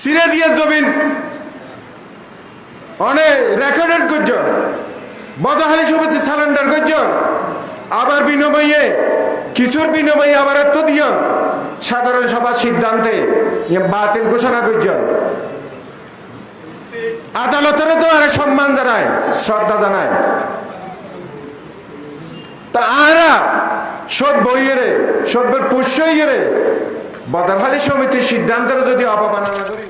সিরে দিয়ে জমিন। অনেক রেকর্ডেড করছেন বদহালি সমিতি সালেন্ডার করছেন আবার বিনিময়ে, কিছুর বিনিময়ে আবার এত দিয়ন। সাধারণ সভার সিদ্ধান্তে বাতিল ঘোষণা করছেন আদালতেরও তো আরে সম্মান জানায়, শ্রদ্ধা জানায়। তা আরা সব বইয়েরে পুষ্য ইয়েরে বদরহালি সমিতির সিদ্ধান্তের যদি অপমাননা করি,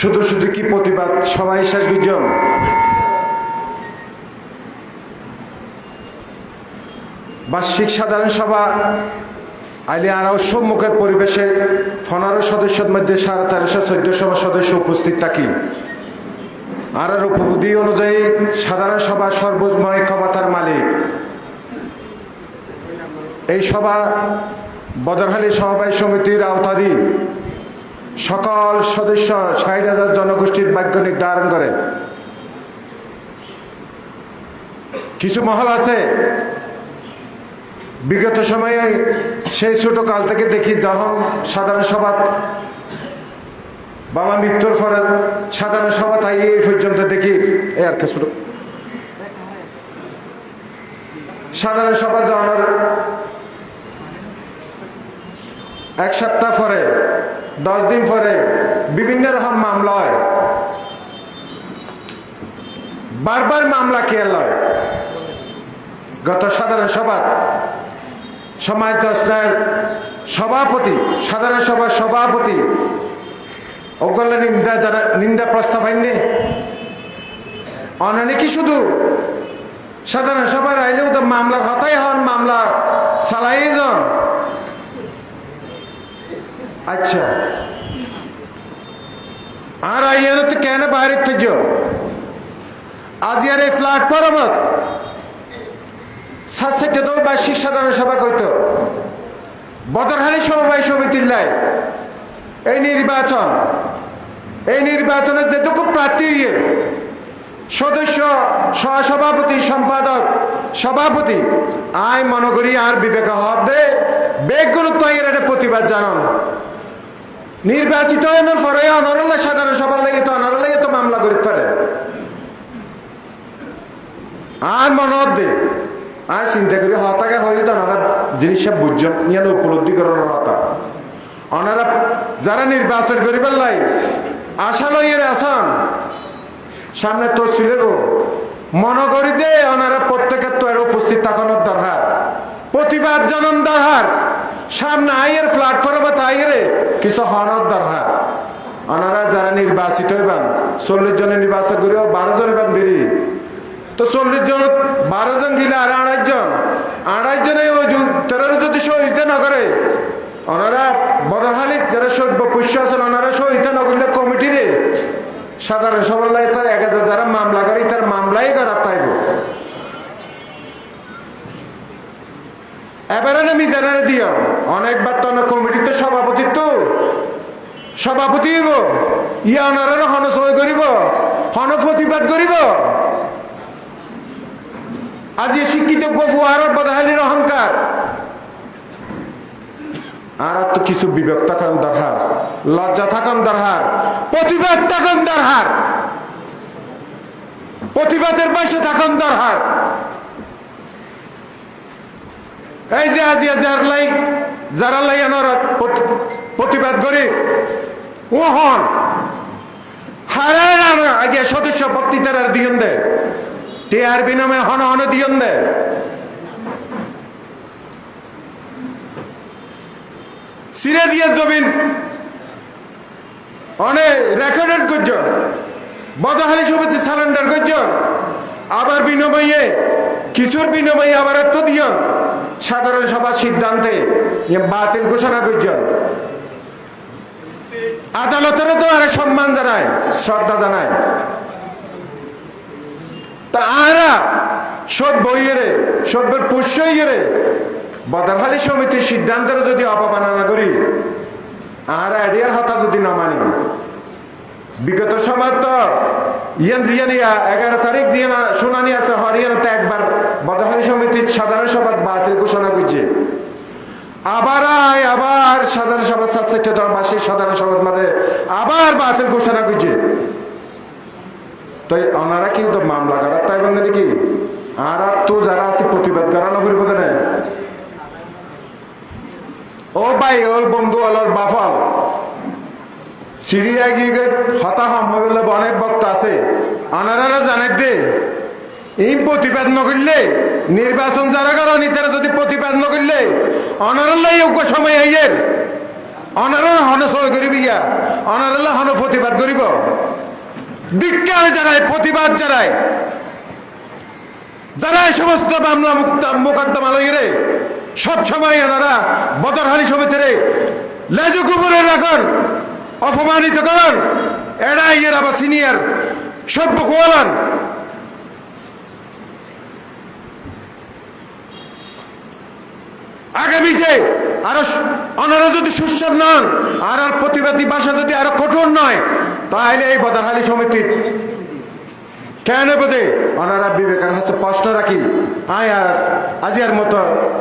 শুধু শুধু কি প্রতিবাদ সবাই শেষ গুজন বার্ষিক সাধারণ সভা, আইলে আরও সম্মুখের পরিবেশে পনেরো সদস্যের মধ্যে সাড়ে তেরোশো চোদ্দ চোদ্দশো সদস্য উপস্থিত থাকি। আর উপবুদ্ধি অনুযায়ী সাধারণ সভা সর্বময় ক্ষমতার মালিক। এই সভা বদরহালি সমবায় সমিতির আওতাধীন সকল সদস্য ষাট হাজার জনগোষ্ঠীর ভাগ্য নির্ধারণ করে। কিছু মহল আছে, বিগত সময়ে সেই ছোট কাল থেকে দেখি যখন সাধারণ সভা বাবা মৃত্যুর পরে সাধারণ সভা তাই এই পর্যন্ত দেখি, এ আর কে ছোট সাধারণ সভা যাওয়ার এক সপ্তাহ পরে, দশ দিন পরে বিভিন্ন রকম মামলা হয়। বারবার মামলা কে লয় গত সাধারণ সভা সম্মানিত স্নায়ের সভাপতি, সাধারণ সভার সভাপতি ওগুলো নিন্দা যারা নিন্দা প্রস্তাব হয়নি। অনানে কি শুধু সাধারণ সভার আইলেও তো মামলার হতাই হন, মামলা চালাই আচ্ছা। আর আইয়ানো তো কেন বাইরে থেকে? আজ আর এই প্ল্যাটফর্মত সাতষট্টি বার্ষিক সাধারণ সভা কইত। বদরহালি সমবায় সমিতির লাই। এই নির্বাচন এই নির্বাচনের যেটুকু প্রার্থী ইয়ে, সদস্য সহসভাপতি সম্পাদক সভাপতি আয় মনে করি আর বিবেক হবে বেগ গুরুত্ব এর একটা প্রতিবাদ জানান। নির্বাচিত সাধারণ সভার লাগে তো তো মামলা করি ফেলে। আর আর চিন্তা করি, হয়ে জিনিসটা বুঝছেন উপলব্ধি হতা। যারা নির্বাচন করিবার লাই আশা লইয়ের আসান। সামনে তো ছিল মনে করি দে ওনারা প্রত্যেকের তো উপস্থিত থাকানোর দরকার। প্রতিবাদ জানান দরকার। সামনে আইয়ের প্ল্যাটফর্মে তাইরে কিছু হনর দরকার। ওনারা যারা নির্বাচিত হইবেন, চল্লিশ জনের নির্বাচন করিও, বারো জন হইবেন দেরি। তো চল্লিশ জন, বারো জন গিলে আর আড়াই জন। আড়াই জনে ওই তেরো যদি শহীদ না করে, ওনারা বদরহালি যারা সভ্য পুষ্য আছেন, ওনারা শহীদ না করলে কমিটিরে সাধারণ সবার লাই এক হাজার যারা মামলা করে, তার মামলাই করার জানারে দিও। অনেকবার তো অনেক কমিটিতে তো সভাপতি হইব। ইয়া ওনারা হন সই করিব। হন প্রতিবাদ করিব। আজি শিক্ষিত গফু আর বদহালির অহংকার। আর তো কিছু বিবেক থাকান দরকার লজ্জা থাকান দরকার প্রতিবাদ থাকান দরকার প্রতিবাদের পাশে থাকান দরকার এই যে আজি যার লাই যারা লাই আনার প্রতিবাদ করে ও হন হারায় আগে সদস্য বক্তৃতার আর দিয়ন দেয় টিআরবি নামে হন হন দিয়ন দেয় সিরে দিয়ে জমিন অনেক রেকর্ডেড করছেন বদহালি সমিতি সালেন্ডার করছেন আবার বিনিময়ে কিছুর বিনিময়ে আবার এত দিয়ন। সাধারণ সভার সিদ্ধান্তে বাতিল ঘোষণা করছেন। আদালতেরও তো আরে সম্মান জানায়, শ্রদ্ধা জানায়। তা আরা সব বইয়েরে সবের পুষ্য ইয়েরে বদরহালি সমিতির সিদ্ধান্তের যদি অপমাননা করি, আর আইডিয়ার হতা যদি না মানি। বিগত সময় তো ইয়ান এগারো তারিখ জিয়ানা শুনানি আছে, হরিয়ানাতে একবার বদরহালি সমিতির সাধারণ সভা বাতিল ঘোষণা করছে। আবার আয়, আবার সাধারণ সভা সাতষট্টি মাসিক সাধারণ সভার মাঝে আবার বাতিল ঘোষণা করছে। তাই ওনারা কিন্তু মামলা করার তাই বন্ধ নাকি? আর আর তো যারা আছে, প্রতিবাদ করানো করিব কেন ও ভাই, ওর বন্ধু, ওর বাফল সিরিয়া গিয়ে হতাশ হলে অনেক বক্ত আছে। ওনারা জানে দে, এই প্রতিবাদ নকরলে নির্বাচন যারা কারণ তারা যদি প্রতিবাদ নকরলে অনারাল্লাই যোগ্য সময় আইয়ের। অনারা হন সই করিবি গিয়া, অনারাল্লাহ হন প্রতিবাদ করিব। বিজ্ঞান জানায়, প্রতিবাদ জানায়। যারা সমস্ত মামলা মোকদ্দমা লইরে সব সময় ওনারা বদরহালি সমিতিরে লেজু কুপুরে রাখন। অপমানিত করেন। এরা ইয়ের আবার সিনিয়র, সভ্য কোয়ালান আগামীতে আরও ওনারা যদি সুস্থ নন, আর আর প্রতিবাদী ভাষা যদি আরও কঠোর নয়, তাহলে এই বদারহালি সমিতির কেন বোধে ওনারা বিবেকের হাতে প্রশ্ন রাখি। আয় আর আজিয়ার মতো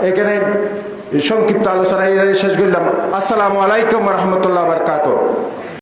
এখানে সংক্ষিপ্ত আলোচনা শেষ করলাম। আসসালামু আলাইকুম রহমতুল্লাহ বরকাত